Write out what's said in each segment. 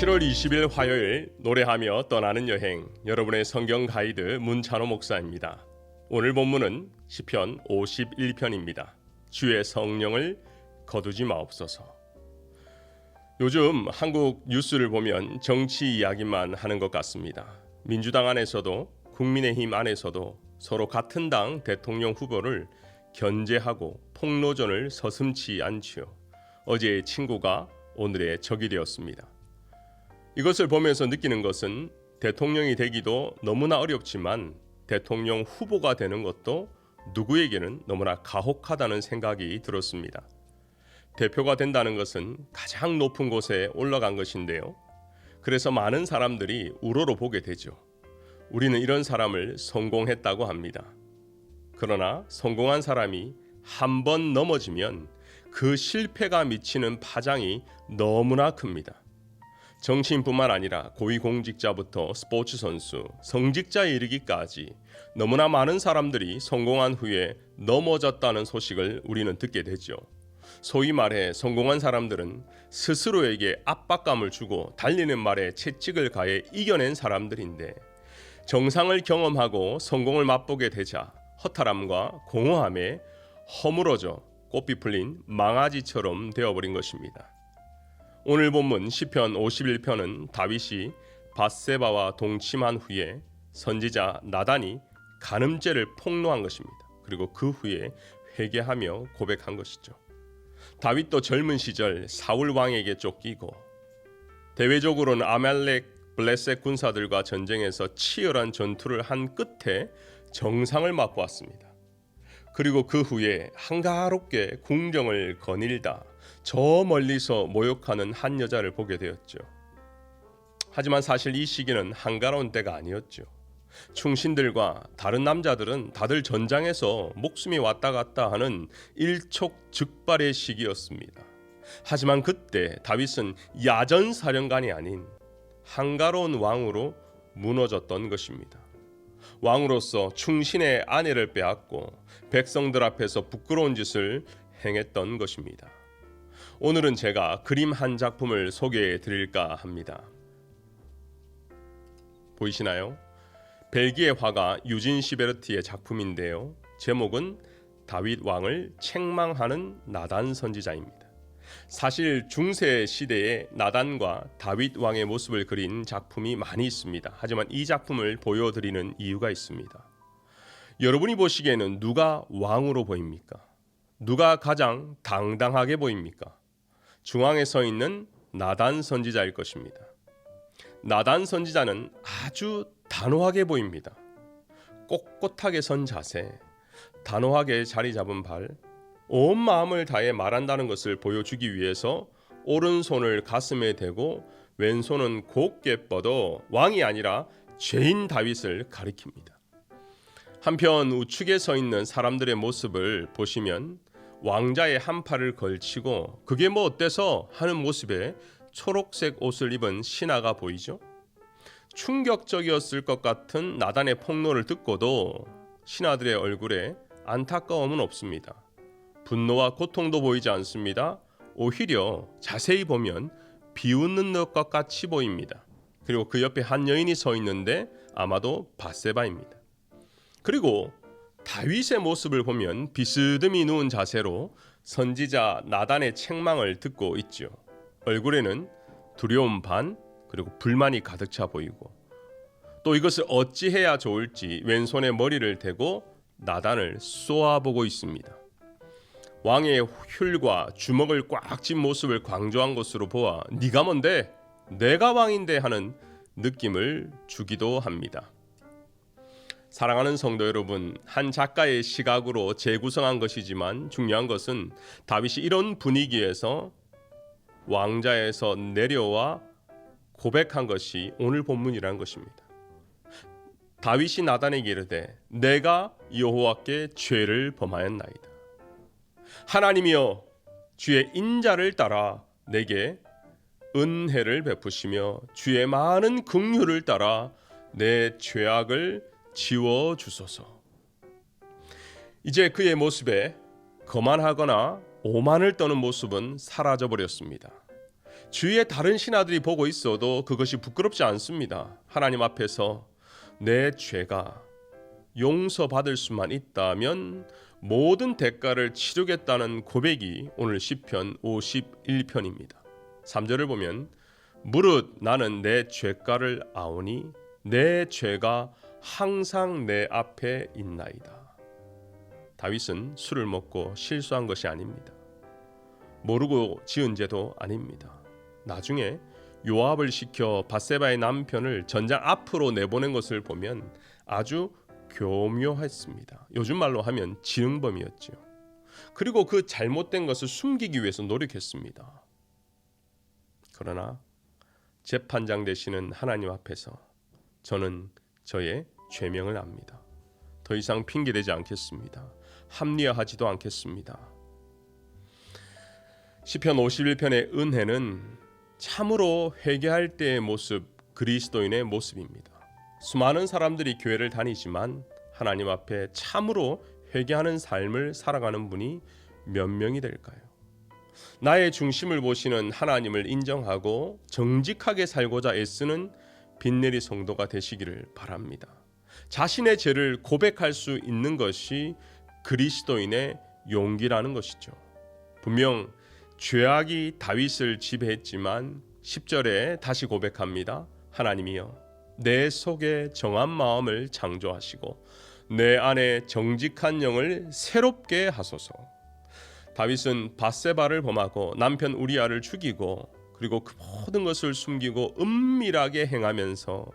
7월 20일 화요일 노래하며 떠나는 여행 여러분의 성경 가이드 문찬호 목사입니다. 오늘 본문은 시편 51편입니다. 주의 성령을 거두지 마옵소서. 요즘 한국 뉴스를 보면 정치 이야기만 하는 것 같습니다. 민주당 안에서도 국민의힘 안에서도 서로 같은 당 대통령 후보를 견제하고 폭로전을 서슴치 않지요. 어제의 친구가 오늘의 적이 되었습니다. 이것을 보면서 느끼는 것은 대통령이 되기도 너무나 어렵지만 대통령 후보가 되는 것도 누구에게는 너무나 가혹하다는 생각이 들었습니다. 대표가 된다는 것은 가장 높은 곳에 올라간 것인데요. 그래서 많은 사람들이 우러러 보게 되죠. 우리는 이런 사람을 성공했다고 합니다. 그러나 성공한 사람이 한 번 넘어지면 그 실패가 미치는 파장이 너무나 큽니다. 정치인뿐만 아니라 고위공직자부터 스포츠 선수, 성직자에 이르기까지 너무나 많은 사람들이 성공한 후에 넘어졌다는 소식을 우리는 듣게 되죠. 소위 말해 성공한 사람들은 스스로에게 압박감을 주고 달리는 말에 채찍을 가해 이겨낸 사람들인데 정상을 경험하고 성공을 맛보게 되자 허탈함과 공허함에 허물어져 꽃비 풀린 망아지처럼 되어버린 것입니다. 오늘 본문 시편 51편은 다윗이 바세바와 동침한 후에 선지자 나단이 간음죄를 폭로한 것입니다. 그리고 그 후에 회개하며 고백한 것이죠. 다윗도 젊은 시절 사울 왕에게 쫓기고 대외적으로는 아말렉 블레셋 군사들과 전쟁에서 치열한 전투를 한 끝에 정상을 맛보았습니다. 그리고 그 후에 한가롭게 궁정을 거닐다 저 멀리서 모욕하는 한 여자를 보게 되었죠. 하지만 사실 이 시기는 한가로운 때가 아니었죠. 충신들과 다른 남자들은 다들 전장에서 목숨이 왔다 갔다 하는 일촉즉발의 시기였습니다. 하지만 그때 다윗은 야전 사령관이 아닌 한가로운 왕으로 무너졌던 것입니다. 왕으로서 충신의 아내를 빼앗고 백성들 앞에서 부끄러운 짓을 행했던 것입니다. 오늘은 제가 그림 한 작품을 소개해 드릴까 합니다. 보이시나요? 벨기에 화가 유진 시베르티의 작품인데요. 제목은 다윗 왕을 책망하는 나단 선지자입니다. 사실 중세 시대에 나단과 다윗 왕의 모습을 그린 작품이 많이 있습니다. 하지만 이 작품을 보여드리는 이유가 있습니다. 여러분이 보시기에는 누가 왕으로 보입니까? 누가 가장 당당하게 보입니까? 중앙에 서 있는 나단 선지자일 것입니다. 나단 선지자는 아주 단호하게 보입니다. 꼿꼿하게 선 자세, 단호하게 자리 잡은 발, 온 마음을 다해 말한다는 것을 보여주기 위해서 오른손을 가슴에 대고 왼손은 곧게 뻗어 왕이 아니라 죄인 다윗을 가리킵니다. 한편 우측에 서 있는 사람들의 모습을 보시면 왕자의 한 팔을 걸치고 그게 뭐 어때서 하는 모습에 초록색 옷을 입은 신하가 보이죠. 충격적이었을 것 같은 나단의 폭로를 듣고도 신하들의 얼굴에 안타까움은 없습니다. 분노와 고통도 보이지 않습니다. 오히려 자세히 보면 비웃는 것 같이 보입니다. 그리고 그 옆에 한 여인이 서 있는데 아마도 바세바입니다. 그리고 다윗의 모습을 보면 비스듬히 누운 자세로 선지자 나단의 책망을 듣고 있죠. 얼굴에는 두려움 반 그리고 불만이 가득 차 보이고 또 이것을 어찌해야 좋을지 왼손에 머리를 대고 나단을 쏘아보고 있습니다. 왕의 휠과 주먹을 꽉 쥔 모습을 강조한 것으로 보아 네가 뭔데 내가 왕인데 하는 느낌을 주기도 합니다. 사랑하는 성도 여러분, 한 작가의 시각으로 재구성한 것이지만 중요한 것은 다윗이 이런 분위기에서 왕자에서 내려와 고백한 것이 오늘 본문이라는 것입니다. 다윗이 나단에게 이르되 내가 여호와께 죄를 범하였나이다. 하나님이여 주의 인자를 따라 내게 은혜를 베푸시며 주의 많은 긍휼을 따라 내 죄악을 지워 주소서. 이제 그의 모습에 거만하거나 오만을 떠는 모습은 사라져 버렸습니다. 주위에 다른 신하들이 보고 있어도 그것이 부끄럽지 않습니다. 하나님 앞에서 내 죄가 용서받을 수만 있다면 모든 대가를 치르겠다는 고백이 오늘 시편 51편입니다. 3절을 보면 무릇 나는 내 죄가를 아오니 내 죄가 항상 내 앞에 있나이다. 다윗은 술을 먹고 실수한 것이 아닙니다. 모르고 지은 죄도 아닙니다. 나중에 요압을 시켜 바세바의 남편을 전장 앞으로 내보낸 것을 보면 아주 교묘했습니다. 요즘 말로 하면 지응범이었죠. 그리고 그 잘못된 것을 숨기기 위해서 노력했습니다. 그러나 재판장 되시는 하나님 앞에서 저는 저의 죄명을 압니다. 더 이상 핑계대지 않겠습니다. 합리화하지도 않겠습니다. 시편 51편의 은혜는 참으로 회개할 때의 모습, 그리스도인의 모습입니다. 수많은 사람들이 교회를 다니지만 하나님 앞에 참으로 회개하는 삶을 살아가는 분이 몇 명이 될까요? 나의 중심을 보시는 하나님을 인정하고 정직하게 살고자 애쓰는 빈내리 성도가 되시기를 바랍니다. 자신의 죄를 고백할 수 있는 것이 그리스도인의 용기라는 것이죠. 분명 죄악이 다윗을 지배했지만 10절에 다시 고백합니다. 하나님이여 내 속에 정한 마음을 창조하시고 내 안에 정직한 영을 새롭게 하소서. 다윗은 바세바를 범하고 남편 우리아를 죽이고 그리고 그 모든 것을 숨기고 은밀하게 행하면서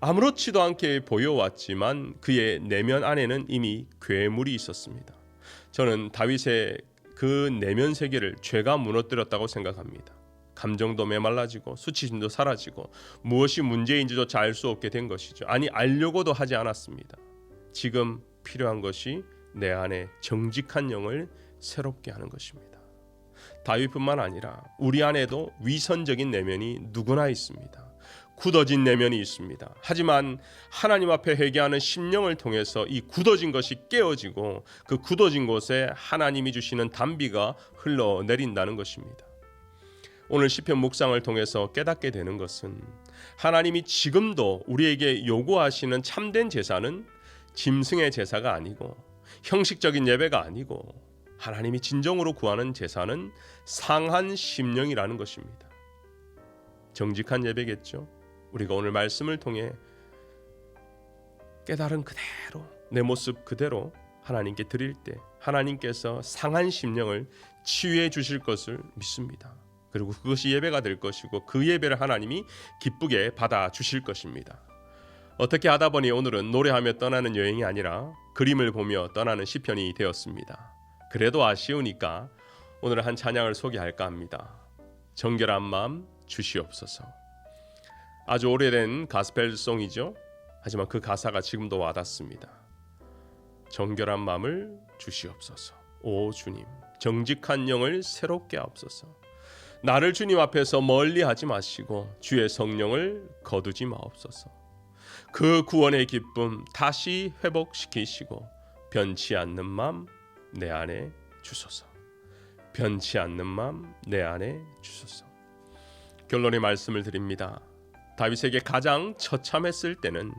아무렇지도 않게 보여왔지만 그의 내면 안에는 이미 괴물이 있었습니다. 저는 다윗의 그 내면 세계를 죄가 무너뜨렸다고 생각합니다. 감정도 메말라지고 수치심도 사라지고 무엇이 문제인지조차 알 수 없게 된 것이죠. 아니 알려고도 하지 않았습니다. 지금 필요한 것이 내 안에 정직한 영을 새롭게 하는 것입니다. 다윗뿐만 아니라 우리 안에도 위선적인 내면이 누구나 있습니다. 굳어진 내면이 있습니다. 하지만 하나님 앞에 회개하는 심령을 통해서 이 굳어진 것이 깨어지고 그 굳어진 곳에 하나님이 주시는 단비가 흘러내린다는 것입니다. 오늘 시편 묵상을 통해서 깨닫게 되는 것은 하나님이 지금도 우리에게 요구하시는 참된 제사는 짐승의 제사가 아니고 형식적인 예배가 아니고 하나님이 진정으로 구하는 제사는 상한 심령이라는 것입니다. 정직한 예배겠죠. 우리가 오늘 말씀을 통해 깨달은 그대로 내 모습 그대로 하나님께 드릴 때 하나님께서 상한 심령을 치유해 주실 것을 믿습니다. 그리고 그것이 예배가 될 것이고 그 예배를 하나님이 기쁘게 받아 주실 것입니다. 어떻게 하다 보니 오늘은 노래하며 떠나는 여행이 아니라 그림을 보며 떠나는 시편이 되었습니다. 그래도 아쉬우니까 오늘 한 찬양을 소개할까 합니다. 정결한 마음 주시옵소서. 아주 오래된 가스펠송이죠. 하지만 그 가사가 지금도 와닿습니다. 정결한 마음을 주시옵소서. 오 주님, 정직한 영을 새롭게 하옵소서. 나를 주님 앞에서 멀리 하지 마시고 주의 성령을 거두지 마옵소서. 그 구원의 기쁨 다시 회복시키시고 변치 않는 마음 내 안에 주소서. 변치 않는 마음 내 안에 주소서. 결론의 말씀을 드립니다. 다윗에게 가장 처참했을 때는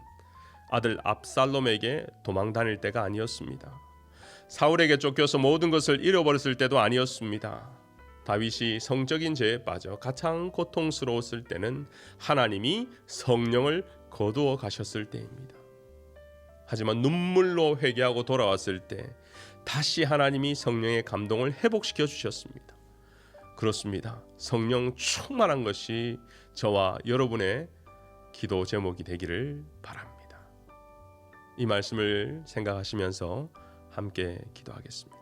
아들 압살롬에게 도망 다닐 때가 아니었습니다. 사울에게 쫓겨서 모든 것을 잃어버렸을 때도 아니었습니다. 다윗이 성적인 죄에 빠져 가장 고통스러웠을 때는 하나님이 성령을 거두어 가셨을 때입니다. 하지만 눈물로 회개하고 돌아왔을 때 다시 하나님이 성령의 감동을 회복시켜 주셨습니다. 그렇습니다. 성령 충만한 것이 저와 여러분의 기도 제목이 되기를 바랍니다. 이 말씀을 생각하시면서 함께 기도하겠습니다.